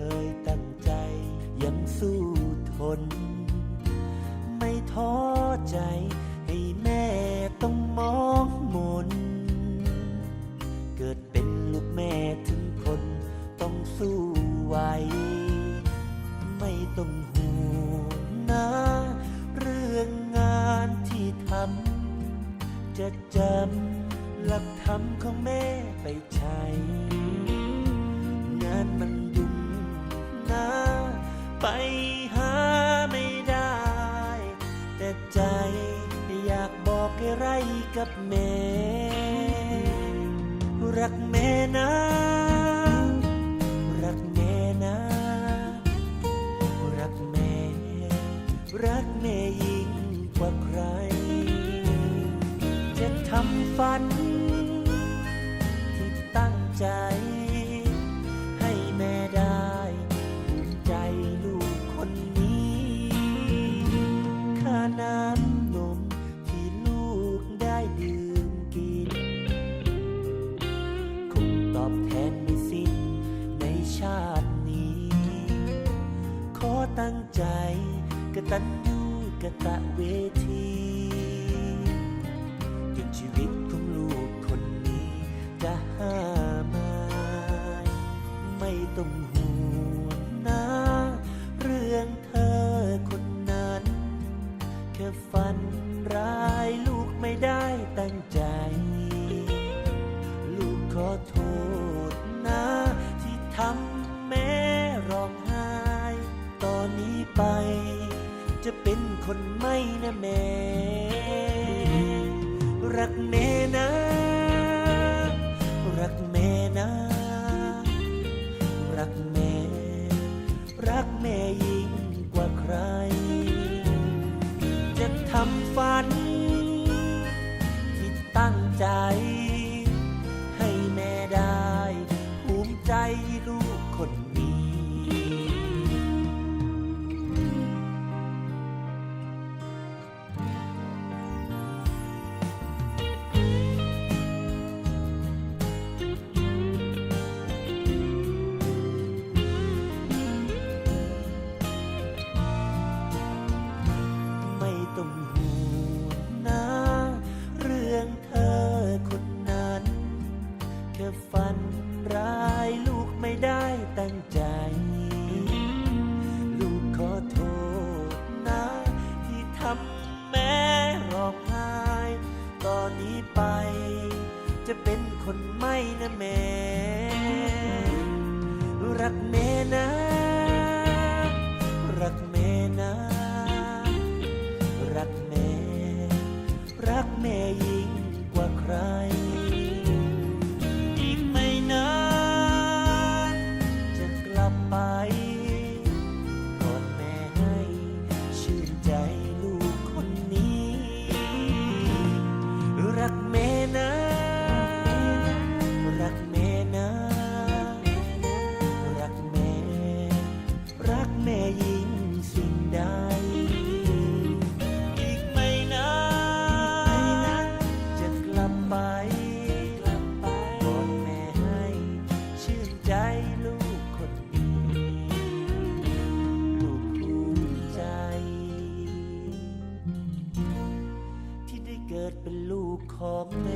เคยตั้งใจ ยังสู้ทน ไม่ท้อใจ ให้แม่ต้องมองมน เกิดเป็นลูกแม่ถึงคนต้องสู้ไหวไม่ต้องห่วงนะ เรื่องงานที่ทำจะจำหลักธรรมของแม่ไปใช้ กอะไรกับแม่ รักแม่นะ รักแม่นะ รักแม่ รักแม่ยิ่งกว่าใคร จะทำฝัน ตั้งใจกตัญญูกะตะเวทีจนชีวิตของลูกคนนี้จะหา นไม่นะแม่ รักแม่นะ รักแม่นะ แค่ฝันร้ายลูกไม่ได้ตั้งใจ ลูกขอโทษนะ ที่ทำแม่ร้องไห้ตอนนี้ไป จะเป็นคนไม่นะแม่ รักแม่นะ รักแม่นะ รักแม่ รักแม่ยิ่งกว่าใคร ของแม่